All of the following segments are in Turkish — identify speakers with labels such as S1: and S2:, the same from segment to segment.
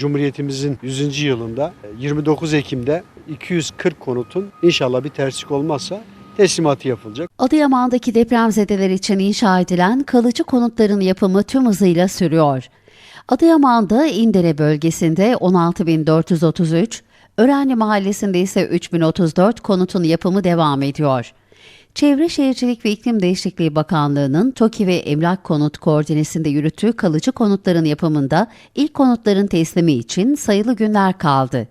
S1: Cumhuriyetimizin 100. yılında e, 29 Ekim'de 240 konutun inşallah bir terslik olmazsa teslimatı yapılacak.
S2: Adıyaman'daki depremzedeler için inşa edilen kalıcı konutların yapımı tüm hızıyla sürüyor. Adıyaman'da İndere bölgesinde 16.433, Örenli Mahallesi'nde ise 3034 konutun yapımı devam ediyor. Çevre Şehircilik ve İklim Değişikliği Bakanlığı'nın TOKİ ve Emlak Konut koordinesinde yürüttüğü kalıcı konutların yapımında ilk konutların teslimi için sayılı günler kaldı.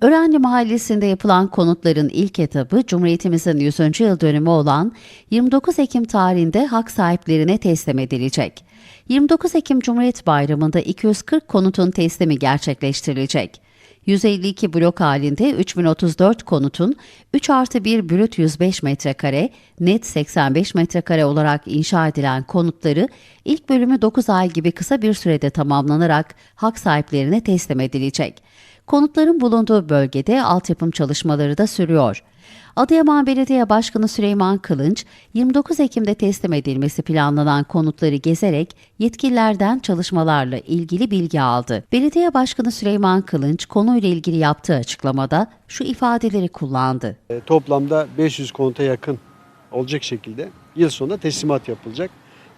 S2: Örenli Mahallesi'nde yapılan konutların ilk etabı Cumhuriyetimizin 100. yıl dönümü olan 29 Ekim tarihinde hak sahiplerine teslim edilecek. 29 Ekim Cumhuriyet Bayramı'nda 240 konutun teslimi gerçekleştirilecek. 152 blok halinde 3034 konutun 3 artı 1 brüt 105 metrekare, net 85 metrekare olarak inşa edilen konutları ilk bölümü 9 ay gibi kısa bir sürede tamamlanarak hak sahiplerine teslim edilecek. Konutların bulunduğu bölgede altyapım çalışmaları da sürüyor. Adıyaman Belediye Başkanı Süleyman Kılınç, 29 Ekim'de teslim edilmesi planlanan konutları gezerek yetkililerden çalışmalarla ilgili bilgi aldı. Belediye Başkanı Süleyman Kılınç konuyla ilgili yaptığı açıklamada şu ifadeleri kullandı.
S1: E, Toplamda 500 konuta yakın olacak şekilde yıl sonunda teslimat yapılacak.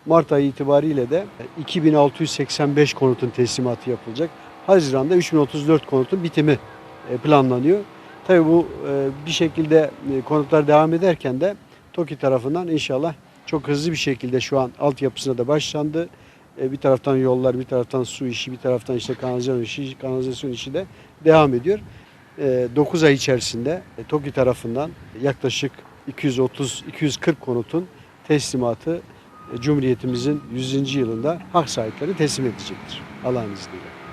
S1: Mart ayı itibariyle de 2685 konutun teslimatı yapılacak. Haziran'da 3034 konutun bitimi e, planlanıyor. Tabii bu e, bir şekilde e, konutlar devam ederken de TOKİ tarafından inşallah çok hızlı bir şekilde şu an altyapısına da başlandı. Bir taraftan yollar, bir taraftan su işi, bir taraftan işte kanalizasyon işi, kanalizasyon işi de devam ediyor. 9 ay içerisinde TOKİ tarafından yaklaşık 230-240 konutun teslimatı Cumhuriyetimizin 100. yılında hak sahipleri teslim edecektir Allah'ın izniyle.